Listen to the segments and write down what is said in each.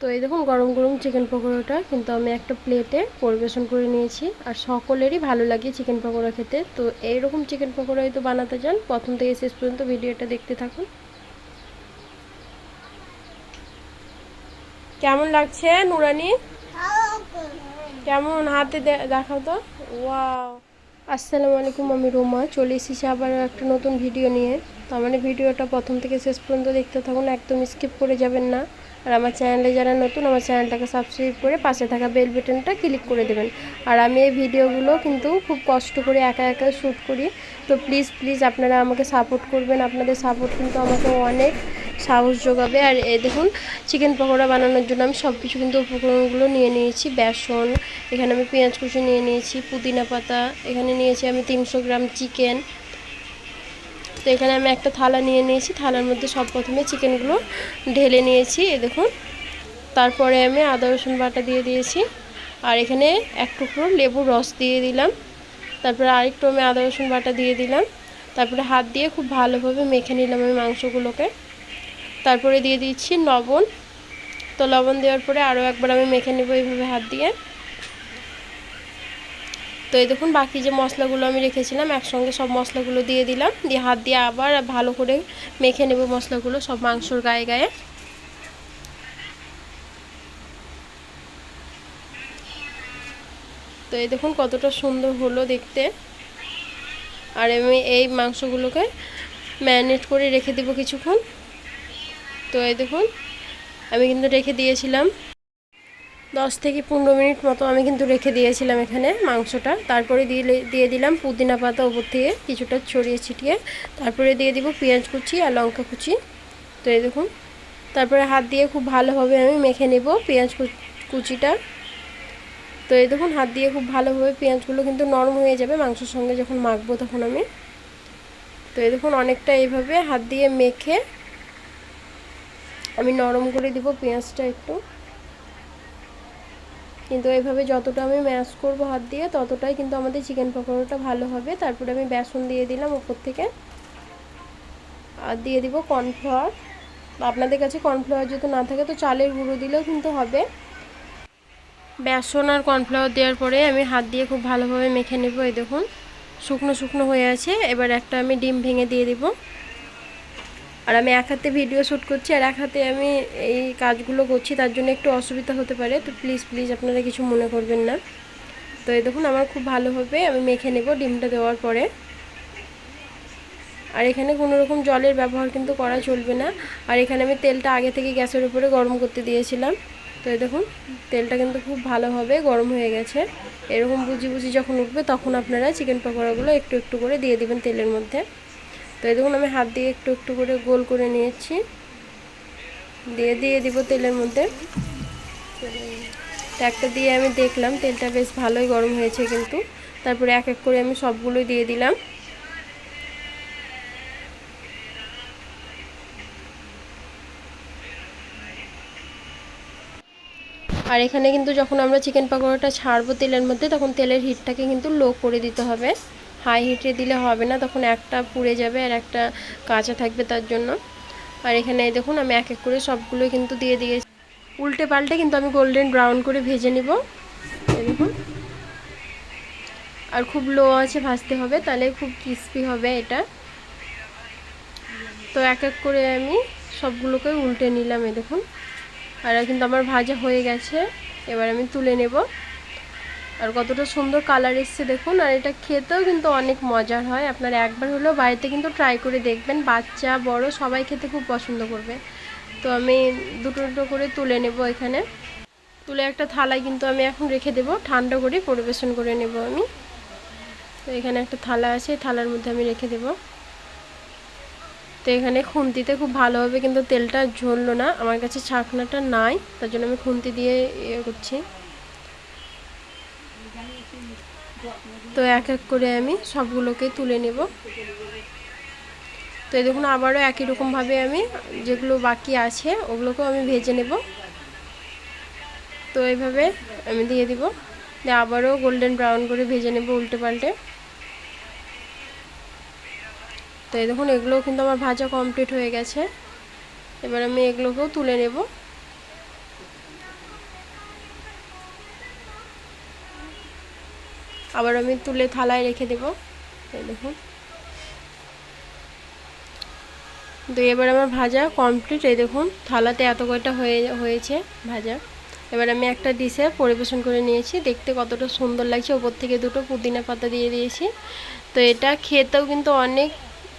তো এই দেখুন গরম গরম চিকেন পকোড়াটা, কিন্তু আমি একটা প্লেটে পরিবেশন করে নিয়েছি। আর সকলেরই ভালো লাগে চিকেন পকোড়া খেতে। তো এইরকম চিকেন পকোড়া হয়তো বানাতে যান প্রথম থেকে শেষ পর্যন্ত ভিডিওটা দেখতে থাকুন। কেমন লাগছে নুরানি? কেমন হাতে দেখাও তো। আসসালামু আলাইকুম, আমি রোমা। চলে এসেছি আবার একটা নতুন ভিডিও নিয়ে। তো আমার এই ভিডিওটা প্রথম থেকে শেষ পর্যন্ত দেখতে থাকুন, একদম স্কিপ করে যাবেন না। আর আমার চ্যানেলে যারা নতুন, আমার চ্যানেলটাকে সাবস্ক্রাইব করে পাশে থাকা বেল বাটনটা ক্লিক করে দেবেন। আর আমি এই ভিডিওগুলো কিন্তু খুব কষ্ট করে একা একা শ্যুট করি। তো প্লিজ প্লিজ আপনারা আমাকে সাপোর্ট করবেন। আপনাদের সাপোর্ট কিন্তু আমাকে অনেক সাহস যোগাবে। আর এ দেখুন চিকেন পকোড়া বানানোর জন্য আমি সব কিছু কিন্তু উপকরণগুলো নিয়ে নিয়েছি। বেসন, এখানে আমি পেঁয়াজ কুচি নিয়ে নিয়েছি, পুদিনা পাতা, এখানে নিয়েছি আমি তিনশো গ্রাম চিকেন তো এখানে আমি একটা থালা নিয়ে নিয়েছি। থালার মধ্যে সব প্রথমে চিকেনগুলো ঢেলে নিয়েছি এ দেখুন। তারপরে আমি আদা, রসুন বাটা দিয়ে দিয়েছি। আর এখানে এক টুকরো লেবুর রস দিয়ে দিলাম। তারপরে আরেকটু আমি আদা, রসুন বাটা দিয়ে দিলাম। তারপরে হাত দিয়ে খুব ভালোভাবে মেখে নিলাম আমি মাংসগুলোকে। তারপরে দিয়ে দিচ্ছি লবণ। তো লবণ দেওয়ার পরে আরও একবার আমি মেখে নেব এইভাবে হাত দিয়ে। তো এই দেখুন, বাকি যে মশলাগুলো আমি রেখেছিলাম, একসঙ্গে সব মশলাগুলো দিয়ে দিলাম। দিয়ে হাত দিয়ে আবার ভালো করে মেখে নেব মশলাগুলো সব মাংসর গায়ে গায়ে। তো এই দেখুন, কতটা সুন্দর হলো দেখতে। আর আমি এই মাংসগুলোকে ম্যারিনেট করে রেখে দেবো কিছুক্ষণ। তো এই দেখুন, আমি কিন্তু রেখে দিয়েছিলাম। দশ থেকে পনেরো মিনিট মতো আমি কিন্তু রেখে দিয়েছিলাম এখানে মাংসটা। তারপরে দিয়ে দিয়ে দিলাম পুদিনা পাতা ওপর থেকে কিছুটা ছড়িয়ে ছিটিয়ে। তারপরে দিয়ে দিব পেঁয়াজ কুচি আর লঙ্কা কুচি। তো এই দেখুন। তারপরে হাত দিয়ে খুব ভালোভাবে আমি মেখে নেব পেঁয়াজ কুচিটা। তো এই দেখুন, হাত দিয়ে খুব ভালোভাবে পেঁয়াজগুলো কিন্তু নরম হয়ে যাবে মাংসের সঙ্গে যখন মাখবো তখন আমি। তো এই দেখুন, অনেকটা এইভাবে হাত দিয়ে মেখে আমি নরম করে দিব পেঁয়াজটা একটু। কিন্তু এইভাবে যতটা আমি ম্যাশ করব হাত দিয়ে, ততটাই কিন্তু আমাদের চিকেন পকোড়াটা ভালো হবে। তারপরে আমি বেসন দিয়ে দিলাম উপর থেকে। আর দিয়ে দিব কর্নফ্লাওয়ার আপনাদের কাছে কর্নফ্লাওয়ার যদি না থাকে তো চালের গুঁড়ো দিলেও কিন্তু হবে। বেসন আর কর্নফ্লাওয়ার দেওয়ার পরে আমি হাত দিয়ে খুব ভালোভাবে মেখে নেব, এই দেখুন। শুকনো শুকনো হয়ে আছে। এবার একটা আমি ডিম ভেঙে দিয়ে দিব। আর আমি এক হাতে ভিডিও শ্যুট করছি আর এক হাতে আমি এই কাজগুলো করছি, তার জন্য একটু অসুবিধা হতে পারে। তো প্লিজ প্লিজ আপনারা কিছু মনে করবেন না। তো এই দেখুন, আমার খুব ভালোভাবে আমি মেখে নেব ডিমটা দেওয়ার পরে। আর এখানে কোনো রকম জলের ব্যবহার কিন্তু করা চলবে না। আর এখানে আমি তেলটা আগে থেকে গ্যাসের উপরে গরম করতে দিয়েছিলাম। তো এই দেখুন, তেলটা কিন্তু খুব ভালোভাবে গরম হয়ে গেছে। এরকম বুঝি বুঝি যখন উঠবে, তখন আপনারা চিকেন পকোড়াগুলো একটু একটু করে দিয়ে দিবেন তেলের মধ্যে। তো এই দেখুন, আমি হাত দিয়ে একটু একটু করে গোল করে নিয়েছি। দিয়ে দিয়ে দিব তেলের মধ্যে। তো একটা দিয়ে আমি দেখলাম, তেলটা বেশ ভালোই গরম হয়েছে কিন্তু। তারপরে এক এক করে আমি সবগুলোই দিয়ে দিলাম। আর এখানে কিন্তু যখন আমরা চিকেন পকোড়াটা ছাড়বো তেলের মধ্যে, তখন তেলের হিটটাকে কিন্তু লো করে দিতে হবে। হাই হিটে দিলে হবে না, তখন একটা পুড়ে যাবে আর একটা কাঁচা থাকবে তার জন্য। আর এখানে দেখুন, আমি এক এক করে সবগুলো কিন্তু দিয়ে দিয়েছি। উল্টে পাল্টে কিন্তু আমি গোল্ডেন ব্রাউন করে ভেজে নিব। দেখুন। আর খুব লো আছে ভাজতে হবে, তাহলে খুব ক্রিস্পি হবে এটা। তো এক এক করে আমি সবগুলোকে উল্টে নিলাম এ দেখুন। আর কিন্তু আমার ভাজা হয়ে গেছে, এবার আমি তুলে নেব। আর কতটা সুন্দর কালার এসছে দেখুন, আর এটা খেতেও কিন্তু অনেক মজার হয়। আপনারা একবার হলেও বাড়িতে কিন্তু ট্রাই করে দেখবেন। বাচ্চা, বড়, সবাই খেতে খুব পছন্দ করবে। তো আমি দুটো দুটো করে তুলে নেব এখানে। তুলে একটা থালায় কিন্তু আমি এখন রেখে দেব। ঠান্ডা করে পরিবেশন করে নেব আমি। তো এখানে একটা থালা আছে থালার মধ্যে আমি রেখে দেব। তো এখানে খুন্তিতে খুব ভালোভাবে কিন্তু তেলটা ঝরলো না। আমার কাছে ছাকনাটা নাই, তার জন্য আমি খুন্তি দিয়ে ইয়ে করছি। তো এক এক করে আমি সবগুলোকে তুলে নেব। তো এই দেখুন, আবারও একই রকমভাবে আমি যেগুলো বাকি আছে, ওগুলোকেও আমি ভেজে নেব। তো এইভাবে আমি দিয়ে দিব। দিয়ে আবারও গোল্ডেন ব্রাউন করে ভেজে নেব উল্টে পাল্টে তো এই দেখুন, এগুলোও কিন্তু আমার ভাজা কমপ্লিট হয়ে গেছে। এবার আমি এগুলোকেও তুলে নেব। আবার আমি তুলে থালায় রেখে দেবো। দেখুন। তো এবার আমার ভাজা কমপ্লিট এই দেখুন, থালাতে এত কয়টা হয়ে, হয়েছে ভাজা। এবার আমি একটা ডিশে পরিবেশন করে নিয়েছি। দেখতে কতটা সুন্দর লাগছে। ওপর থেকে দুটো পুদিনা পাতা দিয়ে দিয়েছি। তো এটা খেতেও কিন্তু অনেক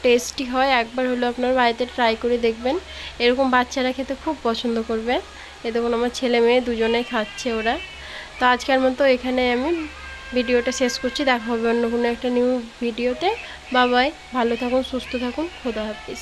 টেস্টি হয়। একবার হলো আপনার বাড়িতে ট্রাই করে দেখবেন। এরকম বাচ্চারা খেতে খুব পছন্দ করবে। এ দেখুন, আমার ছেলে মেয়ে দুজনেই খাচ্ছে ওরা। তো আজকের মতো এখানে আমি ভিডিওটা শেষ করছি। দেখা হবে অন্য কোনো একটা নিউ ভিডিওতে বাবাই ভালো থাকুন, সুস্থ থাকুন। খোদা হাফিজ।